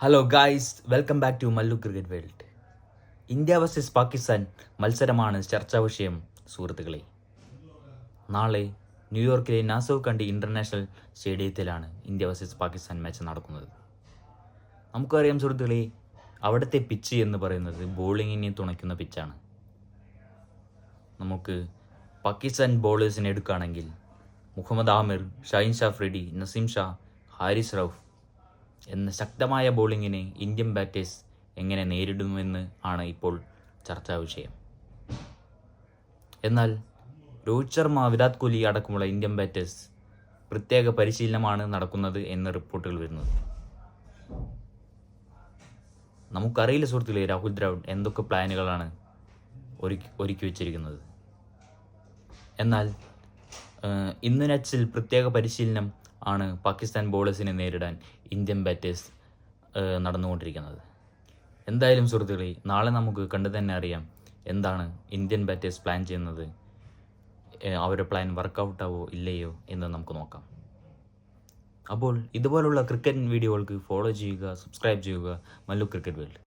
Hello guys welcome back to Mallu cricket world India versus Pakistan മത്സരമാണ് ചർച്ചാ വിഷയം സുഹൃത്തുക്കളെ. നാളെ ന്യൂയോർക്കിലെ നാസോ കണ്ടി ഇന്റർനാഷണൽ സ്റ്റേഡിയത്തിലാണ് ഇന്ത്യ വേഴ്സസ് പാകിസ്ഥാൻ മാച്ച് നടക്കുന്നത്. നമുക്കറിയാം സുഹൃത്തുക്കളെ അവിടുത്തെ പിച്ച് എന്ന് പറയുന്നത് ബോളിങ്ങിനെ തുണയ്ക്കുന്ന പിച്ചാണ് നമുക്ക് പാകിസ്ഥാൻ ബോളേഴ്സിനെ എടുക്കുകയാണെങ്കിൽ മുഹമ്മദ് ആമിർ ഷൈൻ ഷാ ഫ്രെഡി നസീം ഷാ ഹാരിസ് റൌഫ് എന്ന ശക്തമായ ബോളിങ്ങിനെ ഇന്ത്യൻ ബാറ്റേഴ്സ് എങ്ങനെ നേരിടുമെന്ന് ആണ് ഇപ്പോൾ ചർച്ചാ വിഷയം. എന്നാൽ രോഹിത് ശർമ്മ വിരാട് കോഹ്ലി അടക്കമുള്ള ഇന്ത്യൻ ബാറ്റേഴ്സ് പ്രത്യേക പരിശീലനമാണ് നടക്കുന്നത് എന്ന് റിപ്പോർട്ടുകൾ വരുന്നത്. നമുക്കറിയില്ല സുഹൃത്തുക്കളെ രാഹുൽ ദ്രാവിഡ് എന്തൊക്കെ പ്ലാനുകളാണ് ഒരുക്കി ഒരുക്കി വെച്ചിരിക്കുന്നത്. എന്നാൽ ഇന്ന് നച്ചിൽ പ്രത്യേക പരിശീലനം ആണ് പാകിസ്ഥാൻ ബോളേഴ്സിനെ നേരിടാൻ ഇന്ത്യൻ ബാറ്റേഴ്സ് നടന്നുകൊണ്ടിരിക്കുന്നത്. എന്തായാലും സുഹൃത്തുക്കളെ നാളെ നമുക്ക് കണ്ടു തന്നെ അറിയാം എന്താണ് ഇന്ത്യൻ ബാറ്റേഴ്സ് പ്ലാൻ ചെയ്യുന്നത്. അവരുടെ പ്ലാൻ വർക്കൗട്ടാവോ ഇല്ലയോ എന്ന് നമുക്ക് നോക്കാം. അപ്പോൾ ഇതുപോലുള്ള ക്രിക്കറ്റ് വീഡിയോകൾക്ക് ഫോളോ ചെയ്യുക സബ്സ്ക്രൈബ് ചെയ്യുക. Mallu cricket world